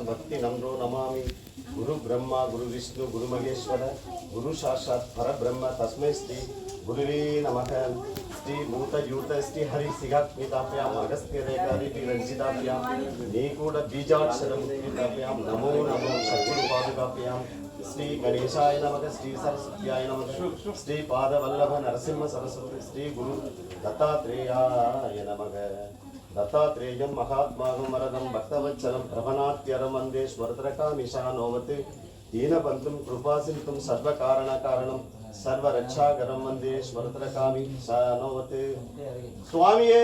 ಭಕ್ತಿ ನಮ್ರೋ ನಮಾಮಿ ಗುರು ಬ್ರಹ್ಮ ಗುರು ವಿಷ್ಣು ಗುರು ಮಹೇಶ್ವರ ಗುರು ಸಾಕ್ಷಾತ್ ಪರಬ್ರಹ್ಮ ತಸ್ಮೈ ಶ್ರೀ ಗುರುವೇ ನಮಃ ಶ್ರೀ ಭೂತ ಯೂತ ಶ್ರೀ ಹರಿ ಸಿಗಾತ್ಮಿತಾಭ್ಯಾಂ ಅಗಸ್ತ್ಯ ರೇಖಾದಿ ರಂಜಿತಾಭ್ಯಾಂ ನೀಕೂಡ ಬೀಜಾಕ್ಷರ ಮುಕ್ತಿತಾಭ್ಯಾಂ ನಮೋ ನಮೋ ಸದ್ಗುರು ಪಾದುಕಾಭ್ಯಾಂ ಶ್ರೀ ಗಣೇಶಾಯ ನಮಃ ಶ್ರೀ ಸರಸ್ವತ್ಯಾಯ ನಮಃ ಶ್ರೀ ಪಾದವಲ್ಲಭ ನರಸಿಂಹ ಸರಸ್ವತಿ ಶ್ರೀ ಗುರು ದತ್ತಾತ್ರೇಯಾಯ ನಮಃ दत्तात्रेयं महात्मानं वरदं भक्तवत्सलं प्रभनात्यरं वन्दे स्मरतरकामीशानोमत् दीनबन्धुं कृपासिन्धुं सर्वकारणकारणं சர்வரட்சாகரம் வந்தே ஸ்வரத்ர காமி சானோவத்து சுவாமியே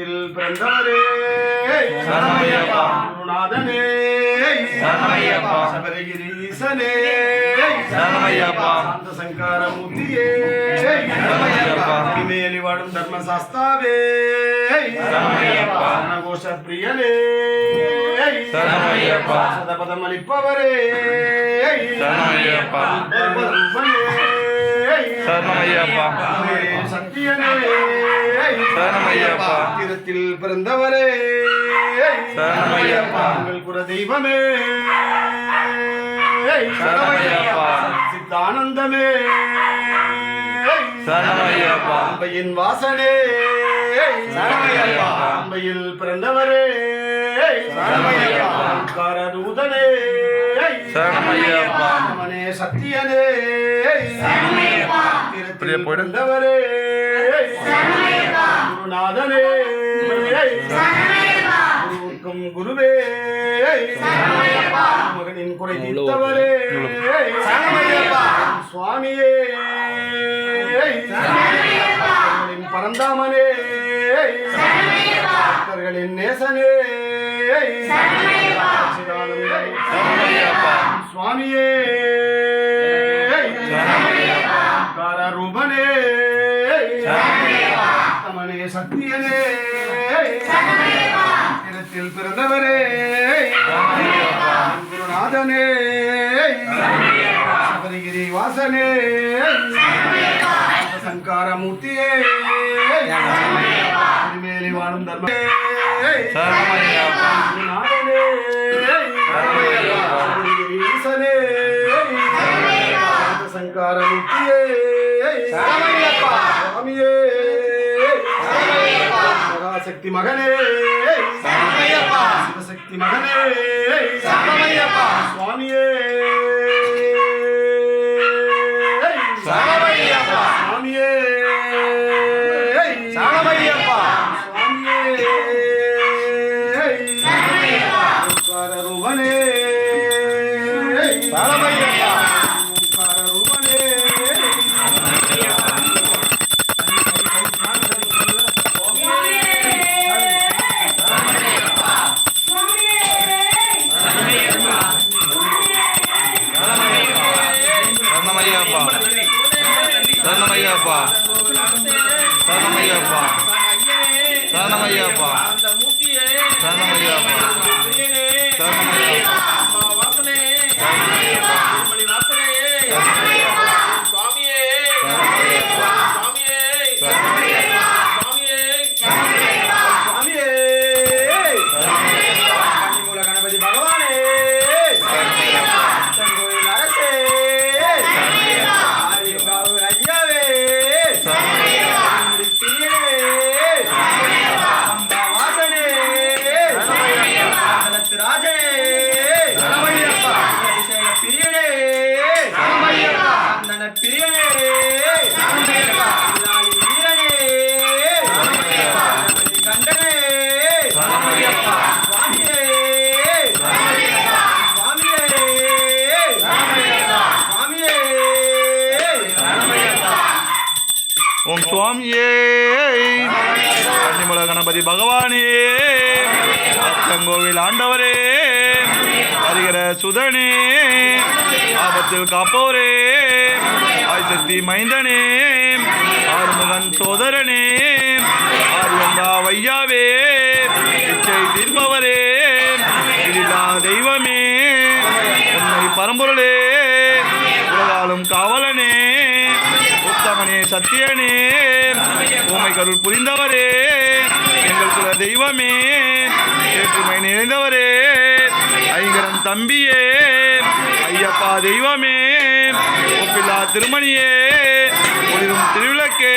உத்திரத்தில் பிறந்தவரே. குருநாதனே. சபரிகிரீசனே. சாந்த சங்காரமூர்த்தியே. மேலி வாடும் தர்மசாஸ்தாவே. கோஷ பிரியனே சரணமய்யப்பா. சதபதம் அளிப்பவரே சரணமய்யப்பா. ரூபனே. சரணமய்யப்பா. சத்தியனே சரணமய்யப்பா. திருத்தில் பிறந்தவரே சரணமய்யப்பா. உங்கள் குல தெய்வமே சரணமய்யப்பா. சித்தானந்தமே சரணமய்யப்பா. அம்பையின் வாசனே அம்பையில் பிறந்தவரே. காரதூதனே சரணமய்யப்பா. மனே சத்தியனே. இப்படியே போயிடு. பிறந்தவரே. குருநாதனே. குருவுக்கும் குருவே. மகனின் குறை தீர்த்தவரே. சுவாமியே. பரந்தாமனே. பக்தர்களின் நேசனே. சுவாமியே. காரரூபனே. தமனே சத்தியனே இடத்தில் பிறந்தவரே. குருநாதனே சபரிகிரி வாசனே. சங்காரமூர்த்தியே திருமேலி வாழும் தர்ம சரணமய்யப்பா. குருநாதனே சபரிகிரி ஈசனே சங்காரமூர்த்தியே சுவாமியே மகாசக்தி அத்தங்கோவில் ஆண்டவரே ஹரிகர சுதனே ஆபத்தில் காப்போரே ஆய்சக்தி மைந்தனே ஆறுமுகன் சோதரனே ஆரியந்தா வையாவே இச்சை தீர்ப்பவரே இதில்லா தெய்வமே உன்னை பரம்பொருளே உலகாலும் காவலனே உத்தமனே சத்தியனே உமை கருள் புரிந்தவரே எங்கள் குல தெய்வமே வேற்றுமை நிறைந்தவரே. ஐங்கரம் தம்பியே. ஐயப்பா தெய்வமே. ஒப்பில்லா திருமணியே. ஒளிரும் திருவிளக்கே.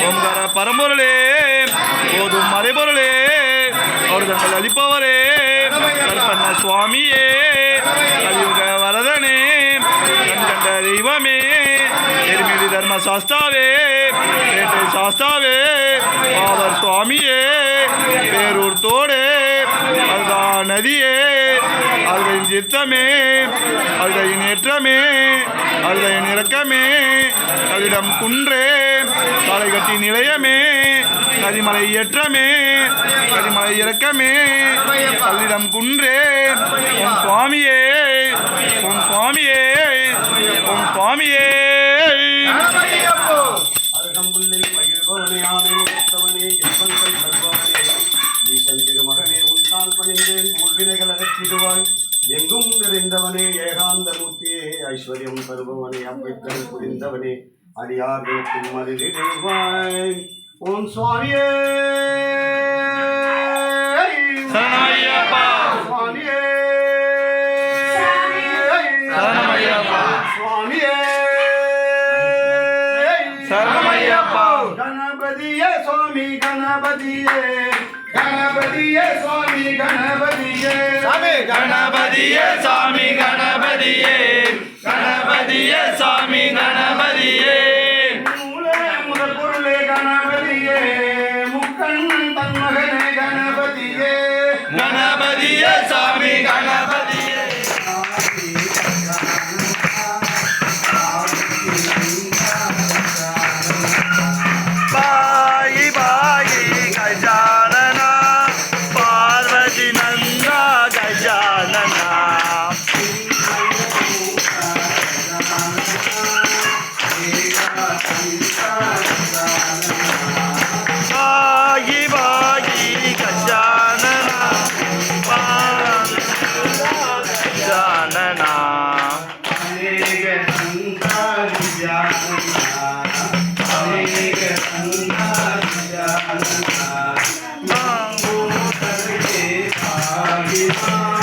ஓம்கார பரம்பொருளே. போதும் மறைபொருளே. அவர் தங்கள் அளிப்பவரே. கற்பண்ண சுவாமியே. கலியுக வரதனே. கண்கண்ட தெய்வமே. எருமிடி தர்ம சாஸ்தாவே பேட்டை சாஸ்தாவே. பாவர் சுவாமியே. பேரூர் தோ அல்கா நதியே அல்கையின் சித்தமே அல்கையின் ஏற்றமே அல்கையின் இறக்கமே கலிடம் குன்றே தலைகட்டி நிலையமே கதிமலை ஏற்றமே கரிமலை இறக்கமே கல்லிடம் குன்றே என் சுவாமியே. ஆண்டவனே ஏகாந்தமூர்த்தியே ஐஸ்வர்யம் தருபவனே அவ்வித்தல் புரிந்தவனே அடியார்களுக்கு மருளிடுவாய் ஓம் சுவாமியே சுவாமியே சுவாமியே கணபதியே சுவாமி கணபதியே गणपति स्वामी गणपति स्वामी गणपति स्वामी Happy you.